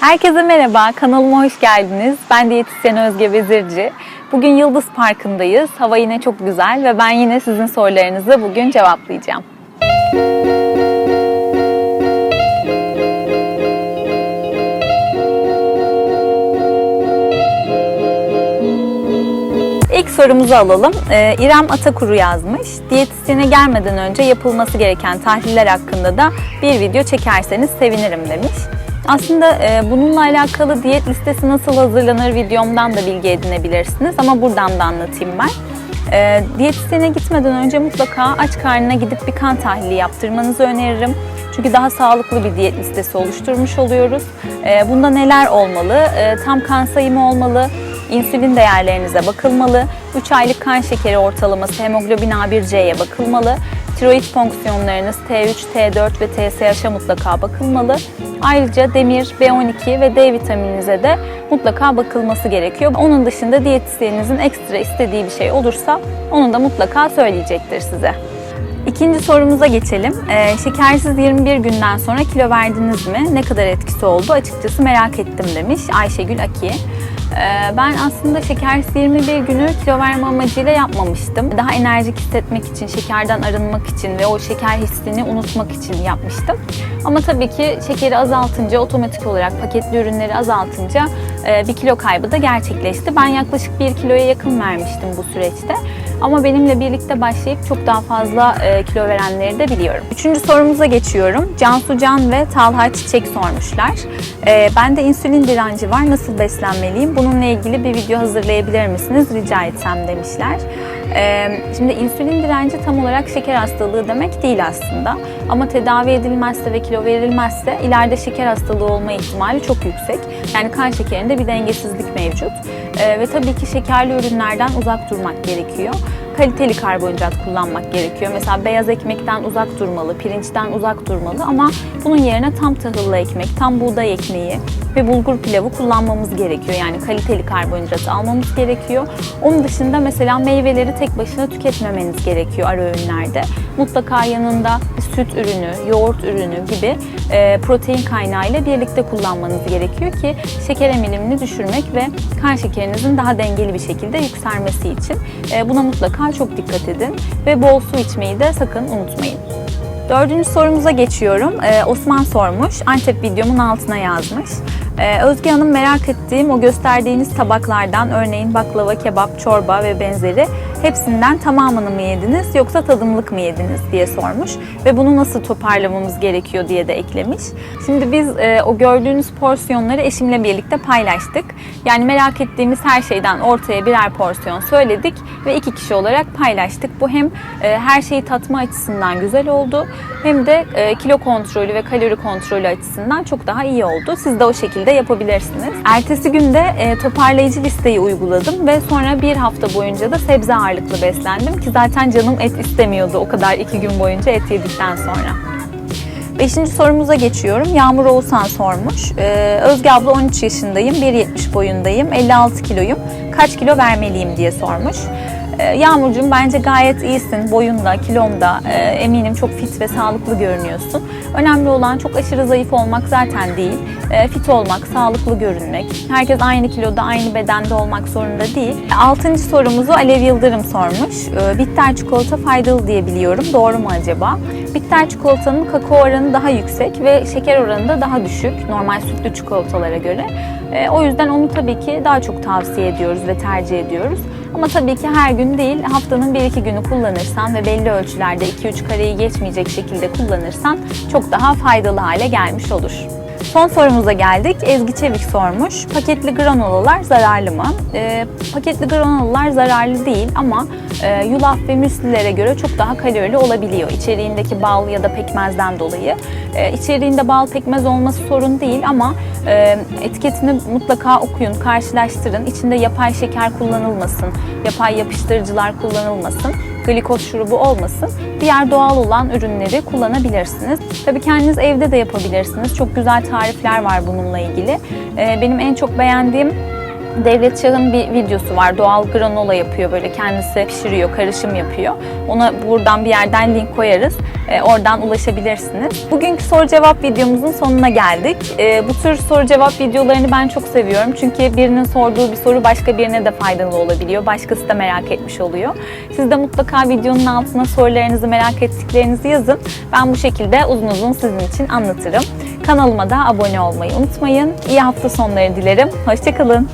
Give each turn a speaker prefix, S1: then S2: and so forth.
S1: Herkese merhaba, kanalıma hoş geldiniz. Ben diyetisyen Özge Vezirci. Bugün Yıldız Parkı'ndayız. Hava yine çok güzel ve ben yine sizin sorularınızı bugün cevaplayacağım. İlk sorumuzu alalım. Ee, İrem Atakuru yazmış. Diyetisyene gelmeden önce yapılması gereken tahliller hakkında da bir video çekerseniz sevinirim demiş. Aslında e, bununla alakalı diyet listesi nasıl hazırlanır videomdan da bilgi edinebilirsiniz ama buradan da anlatayım ben. E, diyetisyene gitmeden önce mutlaka aç karnına gidip bir kan tahlili yaptırmanızı öneririm. Çünkü daha sağlıklı bir diyet listesi oluşturmuş oluyoruz. E, bunda neler olmalı? E, tam kan sayımı olmalı, insülin değerlerinize bakılmalı, 3 aylık kan şekeri ortalaması hemoglobin A1C'ye bakılmalı, tiroid fonksiyonlarınız T3, T4 ve TSH'a mutlaka bakılmalı. Ayrıca demir, B12 ve D vitamininize de mutlaka bakılması gerekiyor. Onun dışında diyetisyeninizin ekstra istediği bir şey olursa onu da mutlaka söyleyecektir size. İkinci sorumuza geçelim. Ee, şekersiz 21 günden sonra kilo verdiniz mi? Ne kadar etkisi oldu? Açıkçası merak ettim demiş Ayşegül Aki. Ee, ben aslında şekersiz 21 günü kilo verme amacıyla yapmamıştım. Daha enerjik hissetmek için, şekerden arınmak için ve o şeker hissini unutmak için yapmıştım. Ama tabii ki şekeri azaltınca, otomatik olarak paketli ürünleri azaltınca e, bir kilo kaybı da gerçekleşti. Ben yaklaşık 1 kiloya yakın vermiştim bu süreçte. Ama benimle birlikte başlayıp çok daha fazla e, kilo verenleri de biliyorum. Üçüncü sorumuza geçiyorum. Cansu Can ve Talha Çiçek sormuşlar. E, bende insülin direnci var. Nasıl beslenmeliyim? Bununla ilgili bir video hazırlayabilir misiniz? Rica etsem demişler. E, şimdi insülin direnci tam olarak şeker hastalığı demek değil aslında. Ama tedavi edilmezse ve kilo verilmezse ileride şeker hastalığı olma ihtimali çok yüksek. Yani kan şekerinde bir dengesizlik mevcut. E, ve tabii ki şekerli ürünlerden uzak durmak gerekiyor kaliteli karbonhidrat kullanmak gerekiyor. Mesela beyaz ekmekten uzak durmalı, pirinçten uzak durmalı ama bunun yerine tam tahıllı ekmek, tam buğday ekmeği ve bulgur pilavı kullanmamız gerekiyor. Yani kaliteli karbonhidrat almamız gerekiyor. Onun dışında mesela meyveleri tek başına tüketmemeniz gerekiyor ara öğünlerde. Mutlaka yanında süt ürünü, yoğurt ürünü gibi e, protein kaynağıyla birlikte kullanmanız gerekiyor ki şeker emilimini düşürmek ve kan şekerinizin daha dengeli bir şekilde yükselmesi için. E, buna mutlaka çok dikkat edin ve bol su içmeyi de sakın unutmayın. Dördüncü sorumuza geçiyorum. Ee, Osman sormuş. Antep videomun altına yazmış. Ee, Özge Hanım merak ettiğim o gösterdiğiniz tabaklardan örneğin baklava, kebap, çorba ve benzeri hepsinden tamamını mı yediniz yoksa tadımlık mı yediniz diye sormuş. Ve bunu nasıl toparlamamız gerekiyor diye de eklemiş. Şimdi biz e, o gördüğünüz porsiyonları eşimle birlikte paylaştık. Yani merak ettiğimiz her şeyden ortaya birer porsiyon söyledik ve iki kişi olarak paylaştık. Bu hem e, her şeyi tatma açısından güzel oldu hem de e, kilo kontrolü ve kalori kontrolü açısından çok daha iyi oldu. Siz de o şekilde yapabilirsiniz. Ertesi günde e, toparlayıcı listeyi uyguladım ve sonra bir hafta boyunca da sebze ağırlıklı beslendim ki zaten canım et istemiyordu o kadar iki gün boyunca et yedikten sonra. Beşinci sorumuza geçiyorum. Yağmur Oğuzhan sormuş. Ee, Özge abla 13 yaşındayım, 1.70 boyundayım, 56 kiloyum. Kaç kilo vermeliyim diye sormuş. Ee, Yağmurcuğum bence gayet iyisin. Boyunda, kilomda e, eminim çok fit ve sağlıklı görünüyorsun. Önemli olan çok aşırı zayıf olmak zaten değil. E, fit olmak, sağlıklı görünmek. Herkes aynı kiloda, aynı bedende olmak zorunda değil. Altıncı sorumuzu Alev Yıldırım sormuş. E, bitter çikolata faydalı diye biliyorum. Doğru mu acaba? Bitter çikolatanın kakao oranı daha yüksek ve şeker oranı da daha düşük normal sütlü çikolatalara göre. E, o yüzden onu tabii ki daha çok tavsiye ediyoruz ve tercih ediyoruz. Ama tabii ki her gün değil, haftanın 1-2 günü kullanırsan ve belli ölçülerde 2-3 kareyi geçmeyecek şekilde kullanırsan çok daha faydalı hale gelmiş olur. Son sorumuza geldik. Ezgi Çevik sormuş. Paketli granolalar zararlı mı? E, paketli granolalar zararlı değil ama e, yulaf ve müslilere göre çok daha kalorili olabiliyor. İçeriğindeki bal ya da pekmezden dolayı. E, içeriğinde bal pekmez olması sorun değil ama e, etiketini mutlaka okuyun, karşılaştırın. İçinde yapay şeker kullanılmasın, yapay yapıştırıcılar kullanılmasın glikoz şurubu olmasın. Diğer doğal olan ürünleri kullanabilirsiniz. Tabii kendiniz evde de yapabilirsiniz. Çok güzel tarifler var bununla ilgili. Ee, benim en çok beğendiğim Devlet Şah'ın bir videosu var. Doğal granola yapıyor böyle kendisi pişiriyor, karışım yapıyor. Ona buradan bir yerden link koyarız. Ee, oradan ulaşabilirsiniz. Bugünkü soru cevap videomuzun sonuna geldik. Ee, bu tür soru cevap videolarını ben çok seviyorum. Çünkü birinin sorduğu bir soru başka birine de faydalı olabiliyor. Başkası da merak etmiş oluyor. Siz de mutlaka videonun altına sorularınızı, merak ettiklerinizi yazın. Ben bu şekilde uzun uzun sizin için anlatırım. Kanalıma da abone olmayı unutmayın. İyi hafta sonları dilerim. Hoşçakalın.